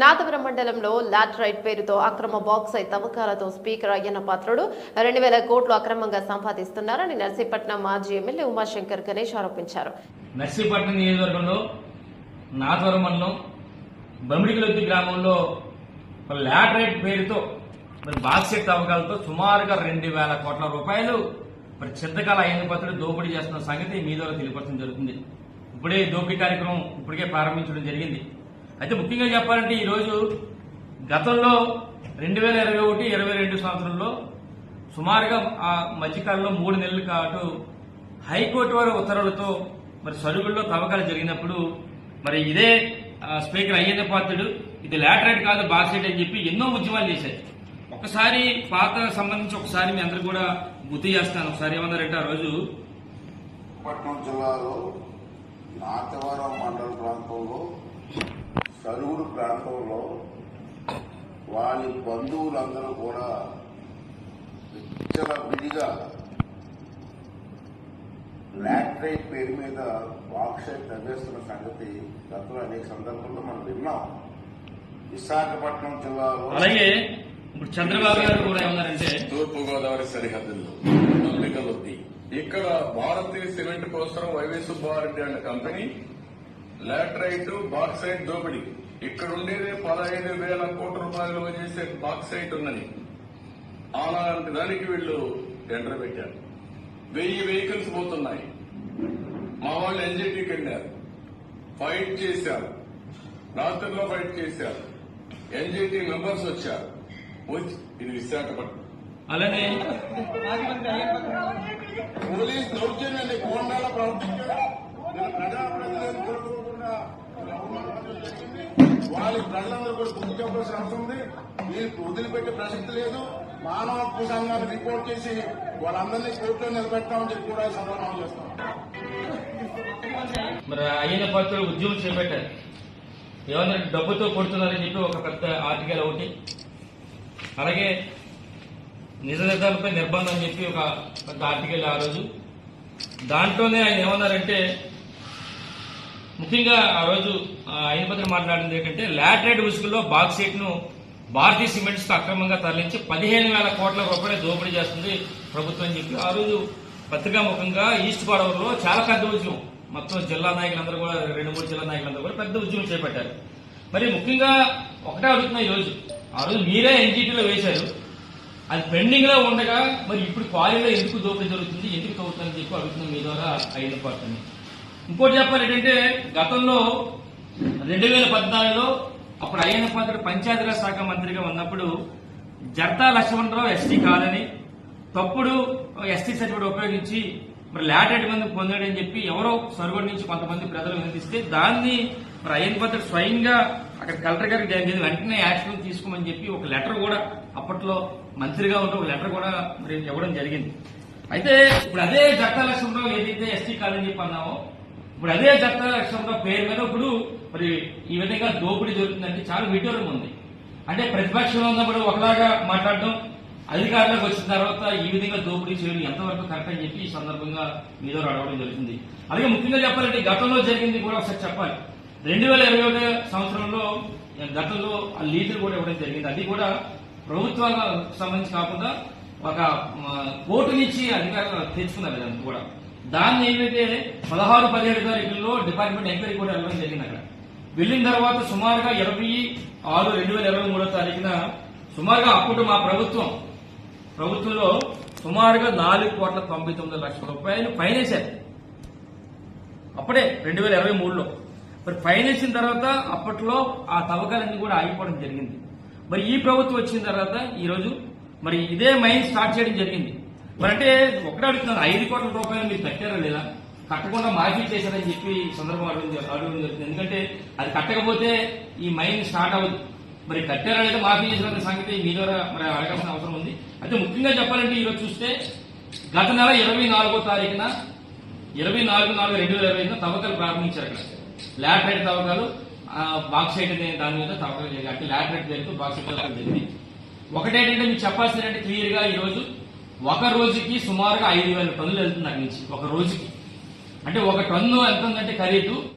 నాదవరం మండలంలో లాట్రైట్ పేరుతో అక్రమ బాక్సైట్ తవ్వకాలతో స్పీకర్ అయ్యన్న పాత్రుడు రెండు వేల కోట్లు అక్రమంగా సంపాదిస్తున్నారని నర్సీపట్నం మాజీ ఎమ్మెల్యే ఉమాశంకర్ గణేష్ ఆరోపించారు. నర్సీపట్నం నియోజకవర్గంలో నాదవరం మండలం బమిడికలొద్ది గ్రామంలో లాట్రైట్ లాటరైట్ పేరుతో మరి బాక్సెట్ తవ్వకాలతో సుమారుగా రెండు వేల కోట్ల రూపాయలు మరి చింతకాల అయిన పత్రుడు దోపిడీ చేస్తున్న సంగతి మీ ద్వారా తెలియపరచడం జరుగుతుంది. ఇప్పుడే దోపిడీ కార్యక్రమం ఇప్పటికే ప్రారంభించడం జరిగింది. అయితే ముఖ్యంగా చెప్పాలంటే ఈరోజు గతంలో రెండు వేల ఇరవై ఒకటి ఇరవై రెండు సంవత్సరంలో సుమారుగా ఆ మధ్యకాలంలో మూడు నెలల పాటు హైకోర్టు వారి ఉత్తర్వులతో మరి సరుకుల్లో తవ్వకాలు జరిగినప్పుడు మరి ఇదే స్పీకర్ అయ్యన్న పాత్రుడు ఇది లాటరైట్ కాదు బాక్సైట్ అని చెప్పి ఎన్నో ఉద్యమాలు చేశారు. ఒకసారి పాత సంబంధించి ఒకసారి మీ అందరు కూడా గుర్తు చేస్తాను. ఒకసారి ఏమన్నారంటే ఆ రోజు పట్నం జిల్లాలో నాతవరం మండల ప్రాంతంలో సరుగుడు ప్రాంతంలో వాళ్ళ బంధువులందరూ కూడా విచ్చల విడిగా లాట్రైట్ పేరు మీద బాక్సైట్ తవ్వేస్తున్న సంగతి గతంలో అనేక సందర్భాల్లో మనం విన్నాం. విశాఖపట్నం జిల్లాలో అలాగే ఇప్పుడు చంద్రబాబు గారు కూడా ఏమన్నారంటే తూర్పు గోదావరి సరిహద్దుల్లో ఇక్కడ భారతీయ సిమెంట్ కోసం వైవి సుబ్బారెడ్డి అనే కంపెనీ లాటరైట్ బాక్సైట్ దోపిడీ. ఇక్కడ ఉండేదే పదహైదు వేల కోట్ల రూపాయలు చేసే బాక్సైట్ ఉన్నది. అలాంటి దానికి వీళ్ళు టెండర్ పెట్టారు. వెయ్యి వెహికల్స్ పోతున్నాయి. మా వాళ్ళు ఎన్జిటికి వెళ్ళారు. ఫైట్ చేశారు. రాత్రిలో ఫైట్ చేశారు. ఎన్జిటి మెంబర్స్ వచ్చారు. వచ్చి ఇది విశాఖపట్నం. అలానే పోలీస్ దౌర్జన్యాన్ని కోండాల ప్రవర్తించారు వాళ్ళ ప్రజలందరూ కూడా బుద్ధి చెప్పాల్సిన అవసరం ఉంది వీళ్ళకి వదిలిపెట్టే ప్రసక్తి లేదు. మానవ హక్కు సంఘాన్ని రిపోర్ట్ చేసి వాళ్ళందరినీ కోర్టులో నిలబెట్టామని చెప్పి కూడా సమాధానం చేస్తాం. మరి అయిన పాత్రుడు ఉద్యమం చేపట్టారు. ఏమన్నా డబ్బుతో కొడుతున్నారని చెప్పి ఒక పెద్ద ఆర్టికల్ ఒకటి. అలాగే నిజ నిర్ధారణపై నిర్బంధం అని చెప్పి ఒక పెద్ద ఆర్టికల్ ఆ రోజు. దాంట్లోనే ఆయన ఏమన్నారంటే ముఖ్యంగా ఆ రోజు అయినపత్రి మాట్లాడింది ఏంటంటే లాటరైట్ ఉసుగులో బాక్సైట్ను భారతీయ సిమెంట్స్కు అక్రమంగా తరలించి పదిహేను వేల కోట్ల రూపాయలు దోపిడీ చేస్తుంది ప్రభుత్వం అని చెప్పి ఆ రోజు పత్రికాముఖంగా ఈస్ట్ గోదావరిలో చాలా పెద్ద ఉద్యమం. మొత్తం జిల్లా నాయకులందరూ కూడా రెండు మూడు జిల్లా నాయకులందరూ కూడా పెద్ద ఉద్యమం చేపట్టారు. మరి ముఖ్యంగా ఒకటే అడుగుతున్న ఈ రోజు ఆ రోజు మీరే ఎన్జీటీలో వేశారు. అది పెండింగ్లో ఉండగా మరి ఇప్పుడు క్వారీలో ఎందుకు దోపిడీ జరుగుతుంది ఎందుకు తగ్గుతుందని చెప్పి అడుగుతున్నాం మీ ద్వారా అయిన పడుతుంది ఇంకోటి చెప్పాలి ఏంటంటే గతంలో రెండు వేల పద్నాలుగులో అప్పుడు అయ్యన్న పాత్రుడు పంచాయతీరాజ్ శాఖ మంత్రిగా ఉన్నప్పుడు జర్తా లక్ష్మణరావు ఎస్టీ కాదని తప్పుడు ఎస్టీ సర్టిఫికేట్ ఉపయోగించి మరి లాటెడ్ మంది పొందాడని చెప్పి ఎవరో సర్వర్ నుంచి కొంతమంది ప్రజలు వినిపిస్తే దాన్ని మరి అయ్యన్న పాత్రుడు స్వయంగా అక్కడ కలెక్టర్ గారికి జరిగింది. వెంటనే యాక్షన్ తీసుకోమని చెప్పి ఒక లెటర్ కూడా అప్పట్లో మంత్రిగా ఉంటే ఒక లెటర్ కూడా మరి ఇవ్వడం జరిగింది. అయితే ఇప్పుడు అదే జట్ట లక్ష్మణరావు ఏదైతే ఎస్టీ కాదని చెప్పి అన్నామో ఇప్పుడు అదే జట్ట లక్ష్మణరావు పేరు మీద ఇప్పుడు మరి ఈ విధంగా దోపిడీ జరుగుతుందంటే చాలా విడ్డూరం ఉంది. అంటే ప్రతిపక్షంలో ఉన్నప్పుడు ఒకలాగా మాట్లాడడం అధికారంలోకి వచ్చిన తర్వాత ఈ విధంగా దోపిడీ చేయడం ఎంతవరకు కరెక్ట్ అని చెప్పి ఈ సందర్భంగా మీద అడగడం జరుగుతుంది. అలాగే ముఖ్యంగా చెప్పాలంటే గతంలో జరిగింది కూడా ఒకసారి చెప్పాలి. రెండు వేల ఇరవై ఒకటి సంవత్సరంలో గతంలో ఆ లీజులు కూడా ఇవ్వడం జరిగింది. అది కూడా ప్రభుత్వాలకు సంబంధించి కాకుండా ఒక కోర్టు నుంచి అధికారులు తెచ్చుకున్నారు అదంతా కూడా. దాన్ని ఏమైతే పదహారు పదిహేడు తారీఖుల్లో డిపార్ట్మెంట్ ఎంక్వైరీ కూడా వెళ్ళడం జరిగింది అక్కడ. వెళ్ళిన తర్వాత సుమారుగా ఇరవై ఆరు రెండు వేల ఇరవై మూడో తారీఖున సుమారుగా అప్పుడు మా ప్రభుత్వం ప్రభుత్వంలో సుమారుగా నాలుగు కోట్ల తొంభై తొమ్మిది లక్షల రూపాయలు ఫైన్ వేశారు అప్పుడే రెండు వేల ఇరవై మూడులో. మరి ఫైన్ వేసిన తర్వాత అప్పట్లో ఆ తవ్వకాలన్నీ కూడా ఆగిపోవడం జరిగింది. మరి ఈ ప్రభుత్వం వచ్చిన తర్వాత ఈరోజు మరి ఇదే మైన్ స్టార్ట్ చేయడం జరిగింది. మరి అంటే ఒకటే అడుగుతున్నారు ఐదు కోట్ల రూపాయలు మీరు కట్టారా లేదా? కట్టకుండా మాఫీ చేశారని చెప్పి సందర్భం అడగడం అడగడం జరుగుతుంది. ఎందుకంటే అది కట్టకపోతే ఈ మైన్ స్టార్ట్ అవ్వదు. మరి కట్టారా లేదా మాఫీ చేసిన సంగతి మీ ద్వారా మరి అడగాల్సిన అవసరం ఉంది. అయితే ముఖ్యంగా చెప్పాలంటే ఈరోజు చూస్తే గత నెల ఇరవై నాలుగో తారీఖున ఇరవై నాలుగు నాలుగు రెండు వేల ఇరవై ఐదున తవ్వకాలు ప్రారంభించారు అక్కడ. లాటరైట్ తవ్వకాలు బాక్స్ బాక్సైట్ అనే దాని మీద తవ్వకాలు జరిగాయి. అంటే లాటరైట్ పేరుతో బాక్సైట్ తవ్వకాలు జరిగింది ఒకటేంటంటే మీకు చెప్పాల్సింది అంటే క్లియర్గా ఒక రోజుకి సుమారుగా ఐదు వేల టన్నులు వెళ్తుంది అక్కడి నుంచి ఒక రోజుకి. అంటే ఒక టన్ను ఎంత ఉందంటే ఖరీదు?